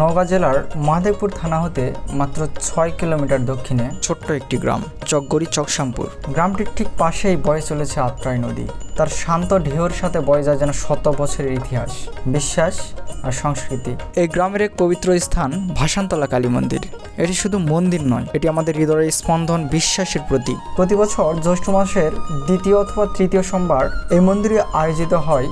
নওগাঁ জেলার মহাদেবপুর থানা হতে মাত্র ছয় কিলোমিটার দক্ষিণে ছোট্ট একটি গ্রাম চকগড়ি চকশামপুর গ্রামটির ঠিক পাশেই বয়ে চলেছে আত্রাই নদী। তার শান্ত ঢেউর সাথে বয়ে যায় যেন শত বছরের ইতিহাস, বিশ্বাস আর সংস্কৃতি। এই গ্রামের এক পবিত্র স্থান ভাষান্তলা কালী মন্দির। এটি শুধু মন্দির নয়, এটি আমাদের হৃদয়ের স্পন্দন বিশ্বাসের প্রতীক। প্রতি বছর জ্যৈষ্ঠ মাসের দ্বিতীয় অথবা তৃতীয় সোমবার এই মন্দিরে আয়োজিত হয়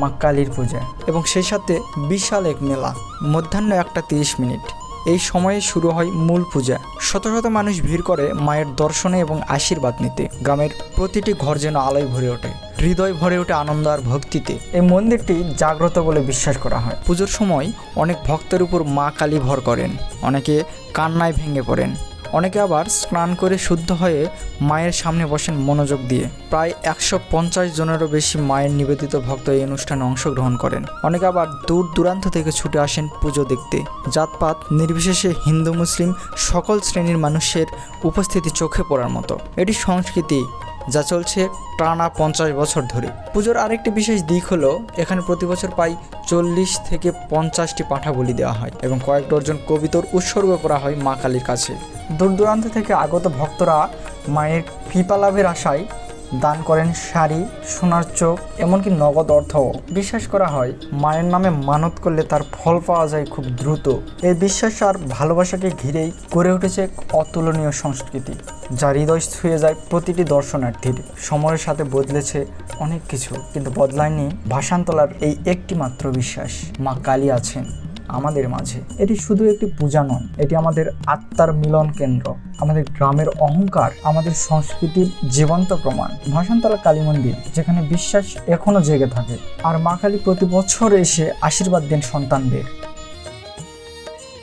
মা কালীর পূজা এবং সেই সাথে বিশাল এক মেলা, মধ্যাহ্ন একটা তিরিশ মিনিট। এই সময়ে শুরু হয় মূল পূজা। শত শত মানুষ ভিড় করে মায়ের দর্শনে এবং আশীর্বাদ নিতে। গ্রামের প্রতিটি ঘর যেন আলোয় ভরে ওঠে, হৃদয় ভরে ওঠে আনন্দ আর ভক্তিতে। এই মন্দিরটি জাগ্রত বলে বিশ্বাস করা হয়। পুজোর সময় অনেক ভক্তের উপর মা কালী ভর করেন, অনেকে কান্নায় ভেঙে পড়েন। অনেকে আবার স্নান করে শুদ্ধ হয়ে মায়ের সামনে বসেন মনোযোগ দিয়ে। প্রায় একশো পঞ্চাশ জনেরও বেশি মায়ের নিবেদিত ভক্ত এই অনুষ্ঠানে অংশগ্রহণ করেন। অনেকে আবার দূর দূরান্ত থেকে ছুটে আসেন পুজো দেখতে। জাতপাত, নির্বিশেষে হিন্দু, মুসলিম সকল শ্রেণির মানুষের উপস্থিতি চোখে পড়ার মতো। এটি সংস্কৃতি যা চলছে টানা পঞ্চাশ বছর ধরে। পুজোর আরেকটি বিশেষ দিক হলো, এখানে প্রতি বছর প্রায় চল্লিশ থেকে পঞ্চাশটি পাঠা বলি দেওয়া হয় এবং কয়েক ডর্জন কবিতর উৎসর্গ করা হয় মা কালীর কাছে। দূর দূরান্ত থেকে আগত ভক্তরা মায়ের কৃপা লাভের আশায় দান করেন শাড়ি, সোনার চোখ, এমনকি নগদ অর্থও। বিশ্বাস করা হয়, মায়ের নামে মানত করলে তার ফল পাওয়া যায় খুব দ্রুত। এই বিশ্বাস আর ভালোবাসাকে ঘিরেই গড়ে উঠেছে এক অতুলনীয় সংস্কৃতি, যা হৃদয় ছুঁয়ে যায় প্রতিটি দর্শনার্থীর। সময়ের সাথে বদলেছে অনেক কিছু, কিন্তু বদলায়নি ভাষান্তলার এই একটি মাত্র বিশ্বাস। মা কালী আছেন। আমাদের মাঝে। এটি শুধু একটি পূজা নয়, এটি আমাদের আত্মার মিলন কেন্দ্র, আমাদের গ্রামের অহংকার, আমাদের সংস্কৃতির জীবন্ত প্রমাণ। ভাষান্তলা কালী মন্দির, যেখানে বিশ্বাস এখনও জেগে থাকে। আর মা কালী প্রতি বছর এসে আশীর্বাদ দেন সন্তানদের।